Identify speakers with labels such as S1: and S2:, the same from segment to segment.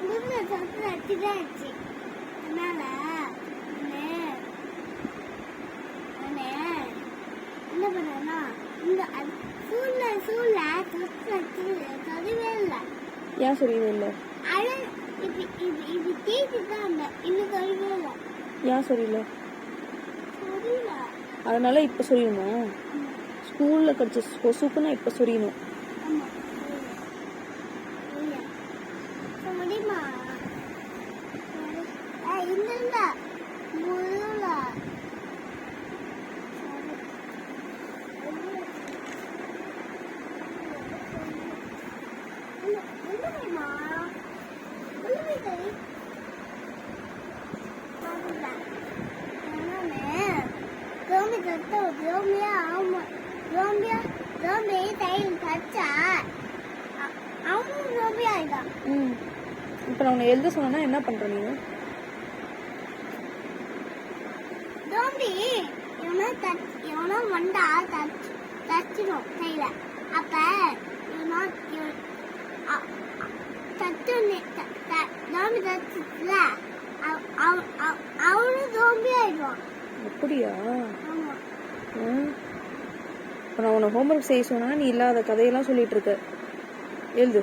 S1: முதுகுல சொத்து அடிச்சுதான் ஆச்சு. அதனால என்ன பண்ணேன்னா இந்த சூழ்ல சூழ்ல சொல்லவே இல்லை.
S2: ஏன் சொல்லவே இல்லை
S1: இது இது இது தேய்ச்சி தான் இன்னும் சொல்லவே இல்லை.
S2: ஏன் சொல்லல அதனால இப்போ சொல்லணுமா ஸ்கூலில் கிடச்ச கொசுக்குன்னா இப்போ சொரியணும்
S1: ഇന്നുണ്ട് മുഴുള്ള zombie thật to zombie ông zombie zombie tay thật chặt ông zombie rồi
S2: đó இப்போ நான் உன்னை எழுத சொன்னா என்ன பண்ணுற நீ?
S1: ரோமி இவனா தச் இவனா வந்தா தச் தச்சிடும் கையில. அப்ப இவனா தச்சு ரோமி தச்சுல அவனும் ரோமி ஆயிடுவான்.
S2: அப்படியா? இப்போ நான் உன்னை ஹோம்ஒர்க் செய்ய சொன்னா நீ இல்லாத கதையெல்லாம் சொல்லிட்டு இருக்க. எழுது.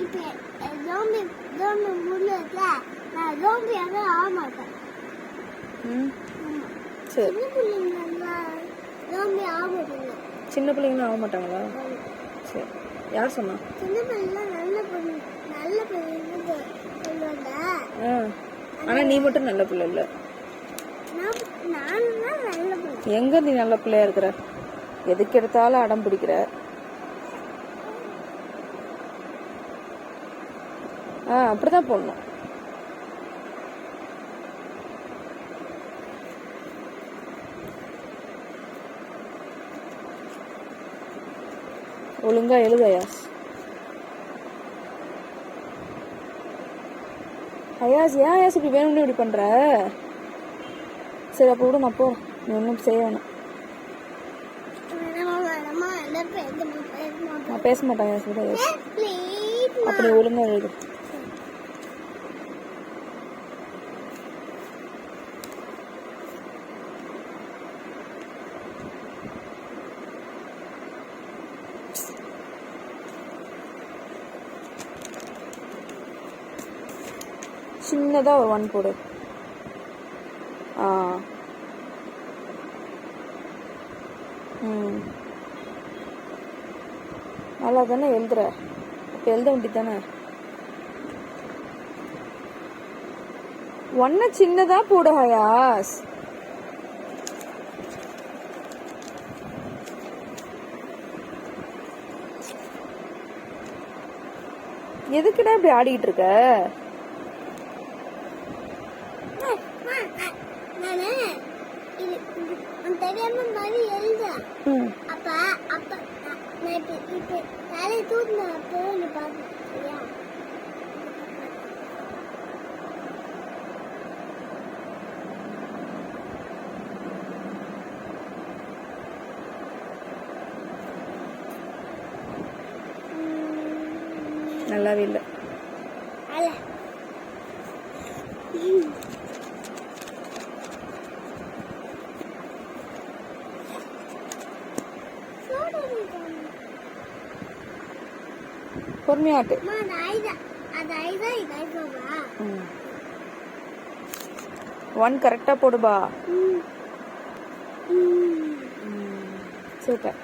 S1: இப்ப ரோமி ரோமி முள்ள இருக்குல்ல நான் ஆக மாட்டேன்.
S2: சரி.
S1: சின்ன
S2: பிள்ளைங்களும் ஆக மாட்டாங்களா? சரி. யார் சொன்னா?
S1: சின்ன பிள்ளைங்களாம் நல்ல பொண்ணு நல்ல பிள்ளைங்க சொல்லுவாங்க.
S2: ஆ. ஆனால் நீ மட்டும் நல்ல பிள்ளை இல்லை. எங்க நீ நல்ல பிள்ளையா இருக்கிற? எதுக்கு எடுத்தாலும் அடம் பிடிக்கிற? ஆ அப்படிதான் போடணும். ஒழுங்கா எழுது அயாஸ் அயாஸ் ஏன் அயாஸ் இப்படி வேணும்னு இப்படி பண்ற? சரி அப்போ விட நான் போறேன் நீ ஒன்றும் செய்ய வேணாம். நான் பேச மாட்டேன் அயாஸ் விட அயாஸ்
S1: ப்ளீஸ்
S2: அப்போ நீ ஒழுங்கா எழுது. சின்னதாக ஒரு ஒன் போடு. ஆ. ம். நல்லா தானே எழுதுற? இப்போ எழுத வேண்டியது தானே ஒன்றை சின்னதாக போடு ஹயாஸ். எதுக்குடா இப்படி ஆடிக்கிட்டு இருக்க?
S1: நானு இது தெரியாம மாதிரி எழுதுறேன் அப்ப அப்ப நான் நான் இப்ப தலையை தூக்கின அப்போ நீ
S2: நல்லாவே இல்லை. பொறுமையாட்டு. ஒன் கரெக்டாக போடுபா. சூப்பர்.